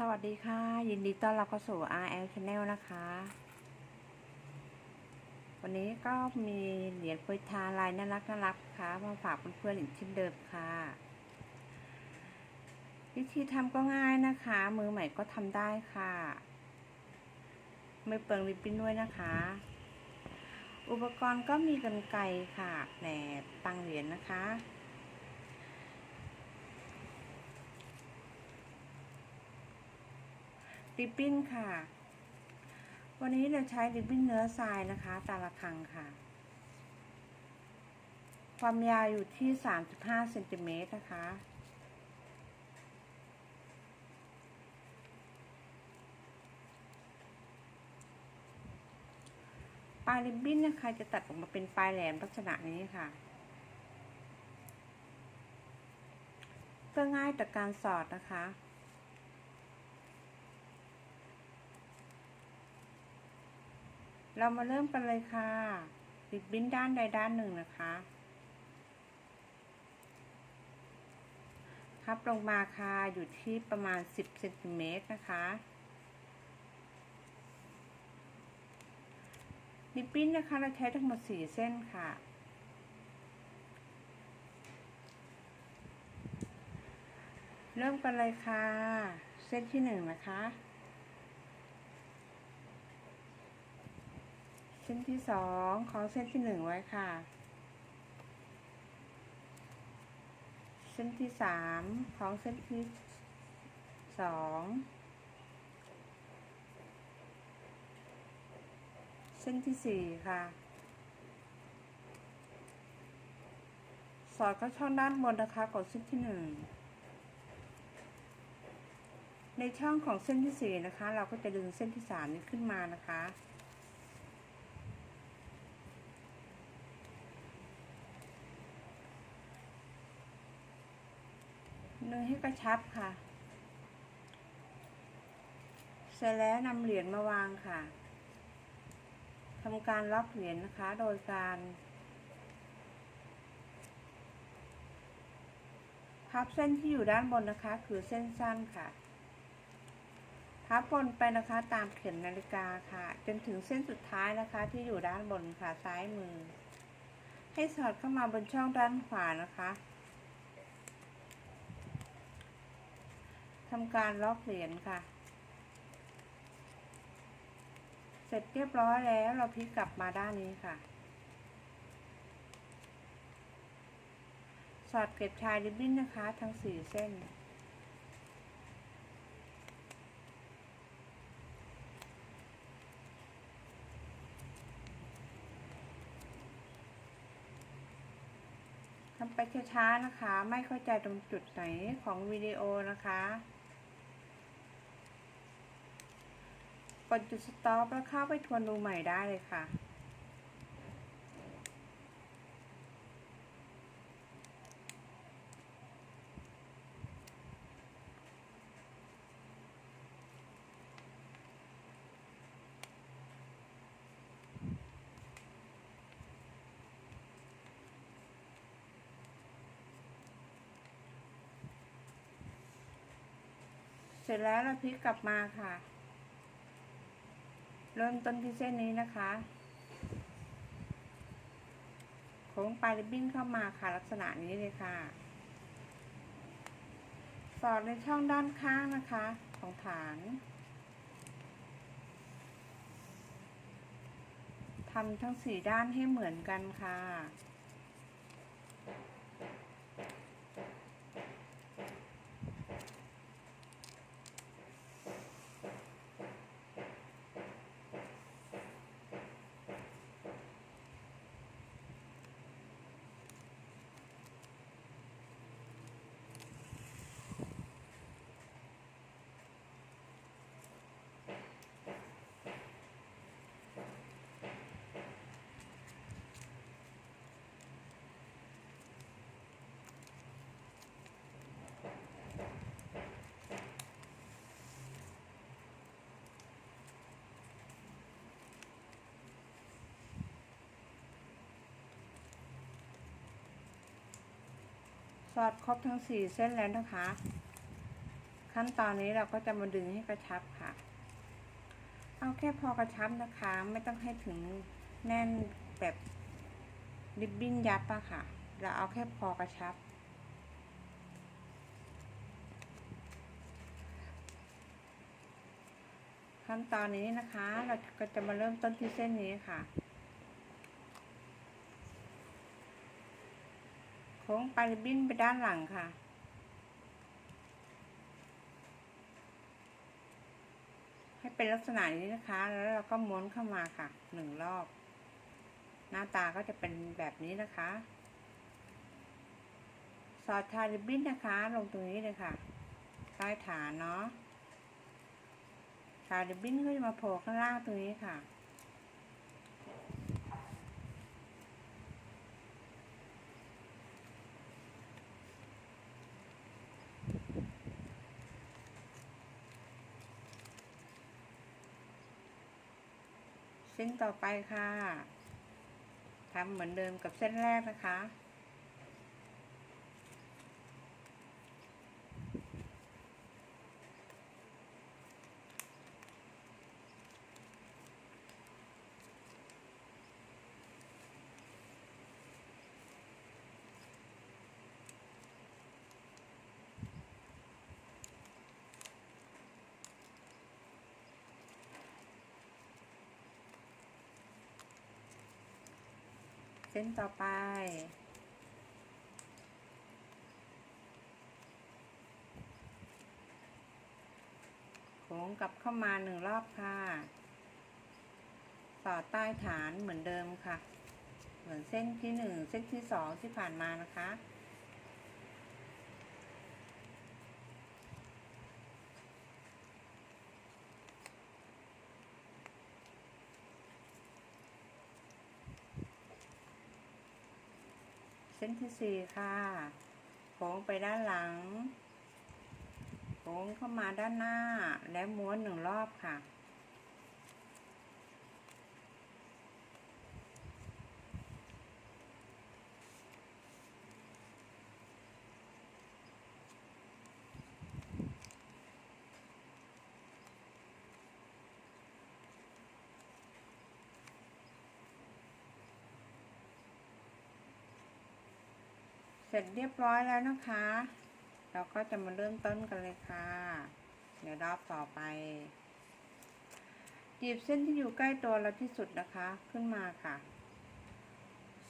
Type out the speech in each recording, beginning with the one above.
สวัสดีค่ะ ยินดีต้อนรับเข้าสู่ RL Channel นะคะ วันนี้ก็มีเหรียญปรยทานลายน่ารักน่ารักค่ะมาฝากเพื่อนๆอีกเช่นเดิมค่ะ วิธีทำก็ง่ายนะคะ มือใหม่ก็ทำได้ค่ะ ไม่เปลืองริบบิ้นด้วยนะคะ อุปกรณ์ก็มีกันไกรค่ะแหนบตังเหรียญนะคะ ริบบิ้นค่ะ วันนี้เราใช้ริบบิ้นเนื้อทรายนะคะ ตาละครังค่ะ ความยาวอยู่ที่ 35เซนติเมตรนะคะปลายริบบิ้นนะคะจะตัดออกมาเป็นปลายแหลมลักษณะนี้ค่ะ เพื่อง่ายต่อการสอดนะคะ เรามาเริ่มกันเลยค่ะริบบิ้นด้านใดด้านหนึ่งนะคะ พับลงมาค่ะ อยู่ที่ประมาณ 10เซนติเมตรนะคะริบบิ้นนะคะ เราใช้ทั้งหมด 4 เส้นค่ะ เริ่มกันเลยค่ะ เส้นที่ 1 นะคะ เส้นที่สองของเส้นที่หนึ่งไว้ค่ะ เส้นที่สามของเส้นที่สองเส้นที่สี่ค่ะ สอดเข้าช่องด้านบนนะคะกดเส้นที่หนึ่งในช่องของเส้นที่สี่นะคะ เราก็จะดึงเส้นที่สามนี้ขึ้นมานะคะ เนยให้กระชับค่ะ เสร็จแล้วนำเหรียญมาวางค่ะทำการล็อกเหรียญนะคะ โดยการพับเส้นที่อยู่ด้านบนนะคะ คือเส้นสั้นค่ะ พับบนไปนะคะตามเข็มนาฬิกาค่ะ จนถึงเส้นสุดท้ายนะคะ ที่อยู่ด้านบนค่ะซ้ายมือ ให้สอดเข้ามาบนช่องด้านขวานะคะ ทำการล็อกเหรียญค่ะ เสร็จเรียบร้อยแล้วเราพลิกกลับมาด้านนี้ค่ะ สอดเก็บชายริบบิ้นนะคะ ทั้งสี่เส้น ทำไปช้าๆนะคะ ไม่เข้าใจตรงจุดไหนของวิดีโอนะคะ ดจุดสต็อปแล้วเข้าไปทวนดูใหม่ได้เลยค่ะ เสร็จแล้วเราพลิกกลับมาค่ะ เริ่มต้นที่เส้นนี้นะคะโค้งปลายริบบิ้นเข้ามาค่ะลักษณะนี้เลยค่ะ สอดในช่องด้านข้างนะคะ ของฐานทำทั้งสี่ด้านให้เหมือนกันค่ะ สอดครบทั้งสี่เส้นแล้วนะคะ ขั้นตอนนี้เราก็จะมาดึงให้กระชับค่ะ เอาแค่พอกระชับนะคะ ไม่ต้องให้ถึงแน่นแบบริบบิ้นยับอะค่ะ เราเอาแค่พอกระชับ ขั้นตอนนี้นะคะ เราก็จะมาเริ่มต้นที่เส้นนี้ค่ะ โค้งปลายบินไปด้านหลังค่ะ ให้เป็นลักษณะนี้นะคะ แล้วเราก็ม้วนเข้ามาค่ะหนึ่งรอบ หน้าตาก็จะเป็นแบบนี้นะคะ สอดชาริบบิ้นนะคะ ลงตรงนี้เลยค่ะใต้ฐานเนาะชาริบบิ้นก็จะมาโผล่ข้างล่างตรงนี้ค่ะ นต่อไปค่ะทำเหมือนเดิมกับเส้นแรกนะคะ ส้นต่อไปโค้งกลับเข้ามาหนึ่งรอบค่ะ ต่อใต้ฐานเหมือนเดิมค่ะ เหมือนเส้นที่หนึ่งเส้นที่สองที่ผ่านมานะคะ ส้นที่สี่ค่ะโค้งไปด้านหลังโค้งเข้ามาด้านหน้าและม้วนหนึ่งรอบค่ะ ร็จเรียบร้อยแล้วนะคะ เราก็จะมาเริ่มต้นกันเลยค่ะ เดี๋ยวรอบต่อไปหยิบเส้นที่อยู่ใกล้ตัวเราที่สุดนะคะขึ้นมาค่ะ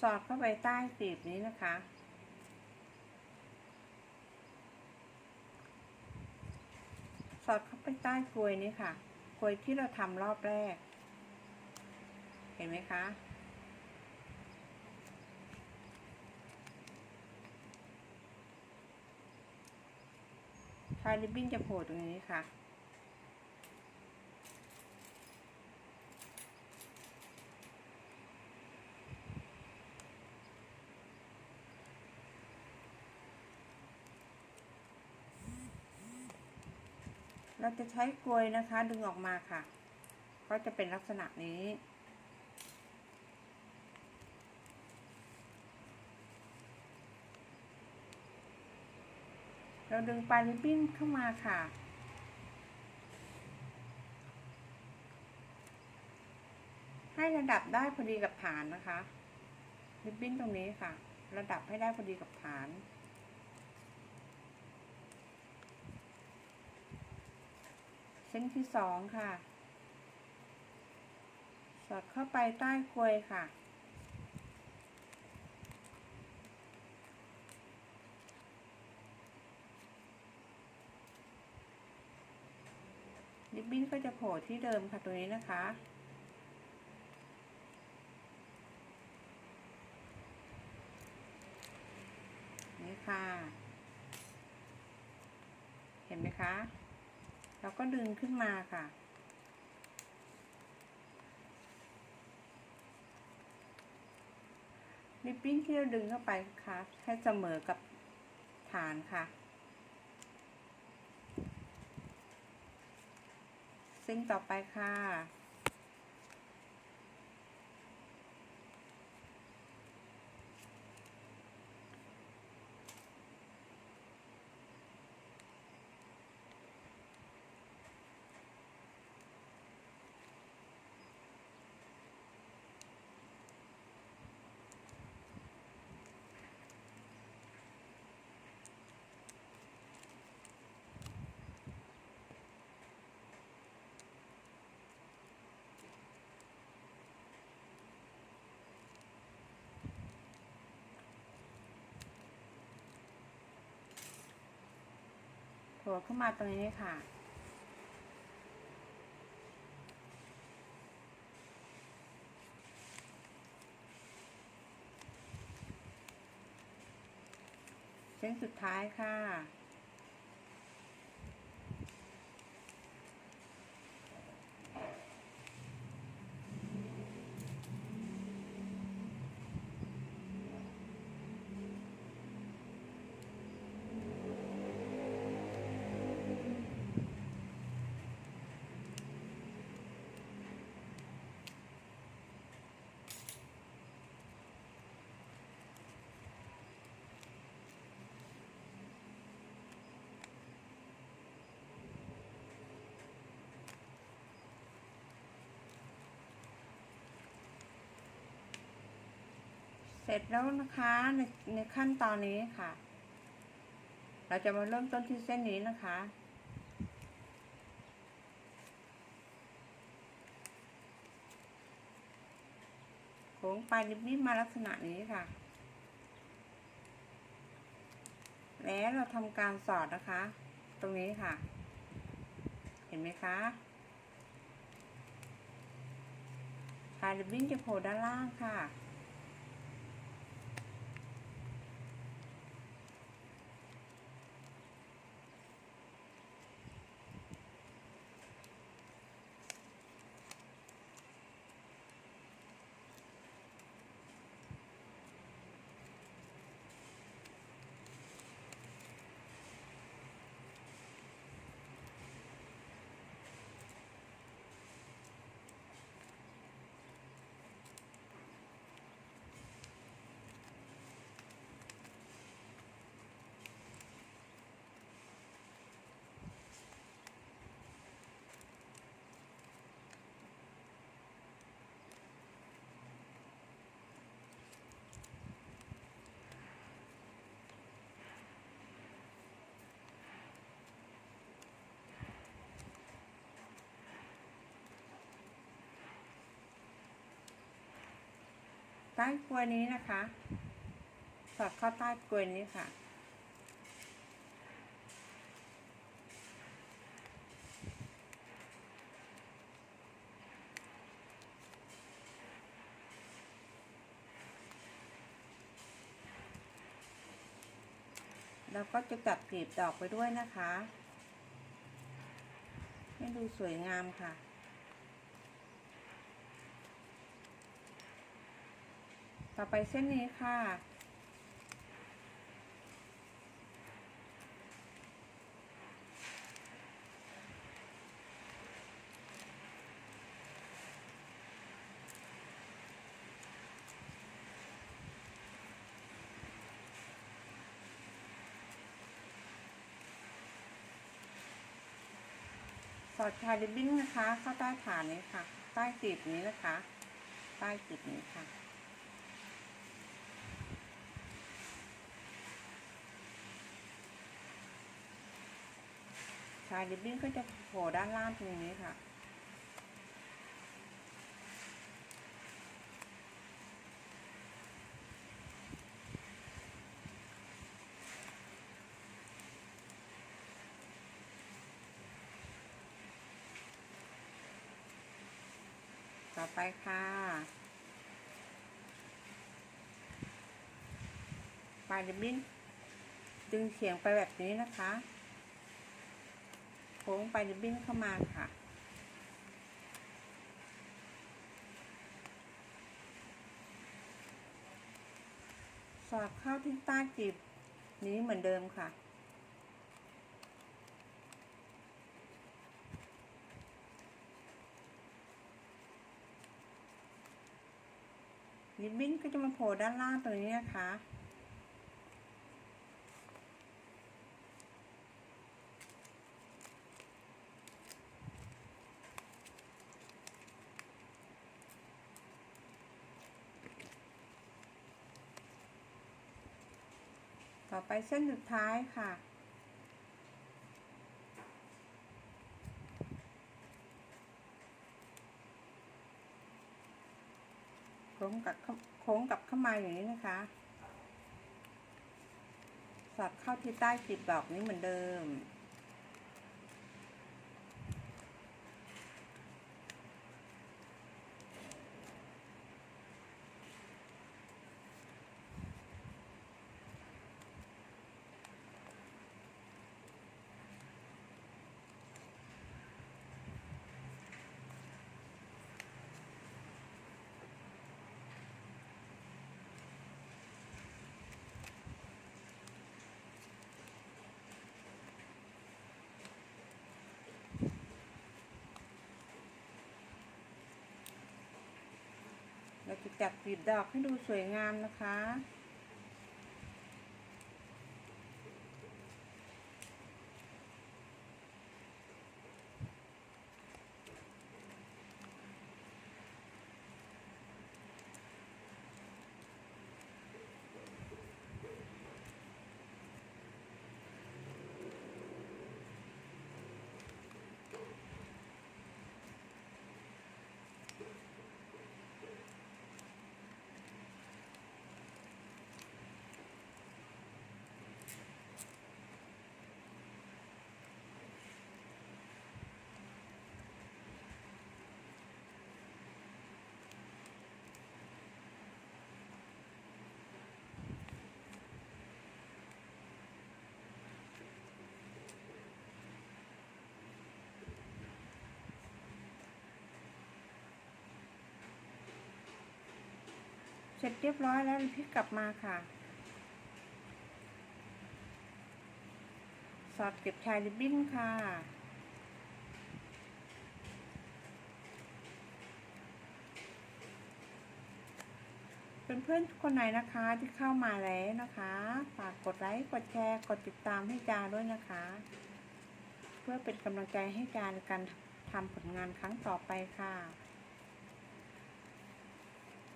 สอดเข้าไปใต้ปีบนี้นะคะ สอดเข้าไปใต้กลวยนี้ค่ะกลวยที่เราทำรอบแรก เห็นไหมคะ ชายริบบิ้นจะโผล่ตรงนี้ค่ะ เราจะใช้กลวยนะคะดึงออกมาค่ะ ก็จะเป็นลักษณะนี้ เราดึงปลายริบบิ้นเข้ามาค่ะ ให้ระดับได้พอดีกับฐานนะคะริบบิ้นตรงนี้ค่ะ ระดับให้ได้พอดีกับฐานเส้นที่สองค่ะ สอดเข้าไปใต้กลวยค่ะ ริบบิ้นก็จะโผล่ที่เดิมค่ะตรงนี้นะคะ นี่ค่ะ เห็นไหมคะ เราก็ดึงขึ้นมาค่ะริบบิ้นที่เราดึงเข้าไปค่ะให้เสมอกับฐานค่ะ เส้ นต่อไปค่ะัวขึ้นมาตรงนี้ค่ะ เส้นสุดท้ายค่ะ ร็จแล้วนะคะในในขั้นตอนนี้ค่ะ เราจะมาเริ่มต้นที่เส้นนี้นะคะ โค้งปลายริบบิ้นมาลักษณะนี้ค่ะ แล้วเราทำการสอดนะคะ ตรงนี้ค่ะ เห็นไหมคะปลายริบบิ้นจะโผล่ด้านล่างค่ะ ใต้กลวยนี้นะคะ สอดเข้าใต้กลวยนี้ค่ะแล้วก็จะจัดกลีบดอกไปด้วยนะคะ ให้ดูสวยงามค่ะ ต่อไปเส้นนี้ค่ะ สอดชาริบบิ้นนะคะ เข้าใต้ฐานนี้ค่ะ ใต้กลีบนี้นะคะ ใต้กลีบนี้ค่ะ ชายริบบิ้นก็จะโผล่ด้านล่างตรงนี้ค่ะ ต่อไปค่ะปลายริบบิ้นดึงเฉียงไปแบบนี้นะคะ ค้งไปริบบิ้นเข้ามาค่ะ สอดเข้าที่ใต้จีบนี้เหมือนเดิมค่ะ ริบบิ้นก็จะมาโผล่ด้านล่างตรงนี้นะคะ ไปเส้นสุดท้ายค่ะ โค้งกับเข้าโค้งกับข้ามาอย่างนี้นะคะ สอดเข้าที่ใต้กลีบดอกนี้เหมือนเดิม จากกลีบดอกให้ดูสวยงามนะคะ เสร็จเรียบร้อยแล้วพลิกกลับมาค่ะ สอดเก็บชายริบบิ้นค่ะเป็นเพื่อนๆคนไหนนะคะที่เข้ามาแล้วนะคะ ฝากกดไลค์กดแชร์กดติดตามให้จาด้วยนะคะ เพื่อเป็นกำลังใจให้จาในการทำผลงานครั้งต่อไปค่ะ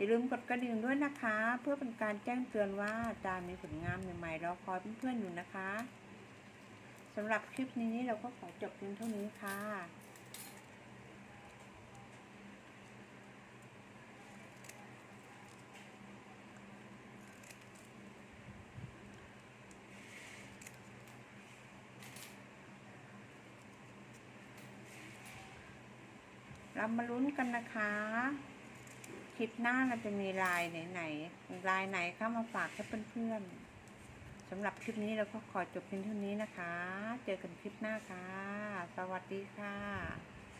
อย่าลืมกดกระดิ่งด้วยนะคะ เพื่อเป็นการแจ้งเตือนว่าจามีผลงานใหม่ๆรอคอยเพื่อนๆอยู่นะคะสำหรับคลิปนี้เราก็ขอจบเพียงเท่านี้ค่ะเรามาลุ้นกันนะคะ ลิปหน้าเราจะมีลายไหนๆลายไหนเข้ามาฝากให้เพื่อนๆสำหรับคลิปนี้เราก็ขอจบเพียงเท่านี้นะคะ เจอกันคลิปหน้าค่ะ สวัสดีค่ะ